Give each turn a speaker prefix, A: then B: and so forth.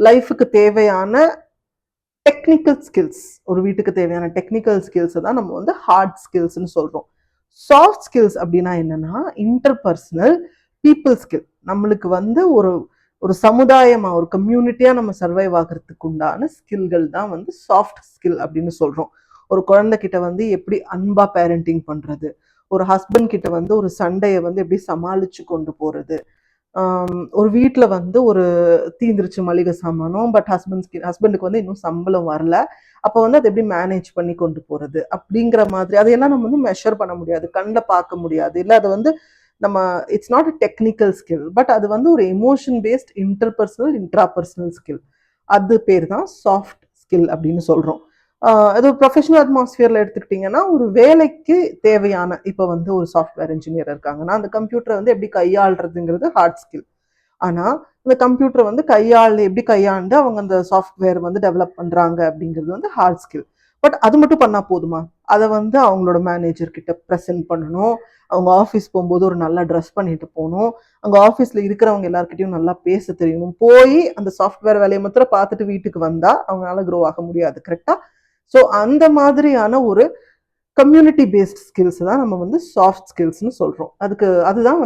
A: லைஃபுக்கு தேவையான technical skills ஒரு வீட்டுக்கு தேவையான டெக்னிக்கல் ஸ்கில்ஸை தான் நம்ம வந்து ஹார்ட் ஸ்கில்ஸ்னு சொல்கிறோம் சாஃப்ட் ஸ்கில்ஸ் அப்படின்னா என்னென்னா இன்டர்பர்சனல் பீப்புள் ஸ்கில் நம்மளுக்கு வந்து ஒரு ஒரு சமுதாயமாக ஒரு கம்யூனிட்டியாக நம்ம சர்வைவ் ஆகிறதுக்கு உண்டான ஸ்கில்கள் தான் வந்து சாஃப்ட் ஸ்கில் அப்படின்னு சொல்கிறோம் ஒரு குழந்தைகிட்ட வந்து எப்படி அன்பாக பேரண்டிங் பண்ணுறது ஒரு ஹஸ்பண்ட் கிட்ட வந்து ஒரு சண்டையை வந்து எப்படி சமாளித்து கொண்டு போகிறது ஒரு வீட்டில் வந்து ஒரு தீந்துருச்சு மளிகை சாமானும் பட் ஹஸ்பண்ட் ஹஸ்பண்டுக்கு வந்து இன்னும் சம்பளம் வரல. அப்போ வந்து அதை எப்படி மேனேஜ் பண்ணி கொண்டு போகிறது அப்படிங்கிற மாதிரி அதையெல்லாம் நம்ம வந்து மெஷர் பண்ண முடியாது கண்ணில் பார்க்க முடியாது. இல்லை அது வந்து நம்ம it's not a technical skill but அது வந்து ஒரு emotion based interpersonal intrapersonal skill அது பேர் தான் சாஃப்ட் ஸ்கில் அப்படின்னு சொல்கிறோம் அது ப்ரொஃபஷனல் அட்மாஸ்ஃபியரில் எடுத்துக்கிட்டிங்கன்னா ஒரு வேலைக்கு தேவையான இப்போ வந்து ஒரு சாஃப்ட்வேர் இன்ஜினியர் இருக்காங்கன்னா அந்த கம்ப்யூட்டரை வந்து எப்படி கையாளுறதுங்கிறது ஹார்ட் ஸ்கில் ஆனால் இந்த கம்ப்யூட்டரை வந்து கையாள் எப்படி கையாண்டு அவங்க அந்த சாஃப்ட்வேர் வந்து டெவலப் பண்ணுறாங்க அப்படிங்கிறது வந்து ஹார்ட் ஸ்கில் பட் அது மட்டும் பண்ணால் போதுமா? அதை வந்து அவங்களோட மேனேஜர் கிட்ட ப்ரெசென்ட் பண்ணணும். அவங்க ஆஃபீஸ் போகும்போது ஒரு நல்லா ட்ரெஸ் பண்ணிட்டு போகணும். அங்கே ஆஃபீஸில் இருக்கிறவங்க எல்லாருக்கிட்டையும் நல்லா பேச தெரியணும். போய் அந்த சாஃப்ட்வேர் வேலையை மாத்திரம் பார்த்துட்டு வீட்டுக்கு வந்தால் அவங்களால க்ரோ ஆக முடியாது. கரெக்டாக ஸோ அந்த மாதிரியான ஒரு கம்யூனிட்டி பேஸ்ட் ஸ்கில்ஸ் தான் நம்ம வந்து சாஃப்ட் ஸ்கில்ஸ்னு சொல்றோம். அதுக்கு அதுதான் வந்து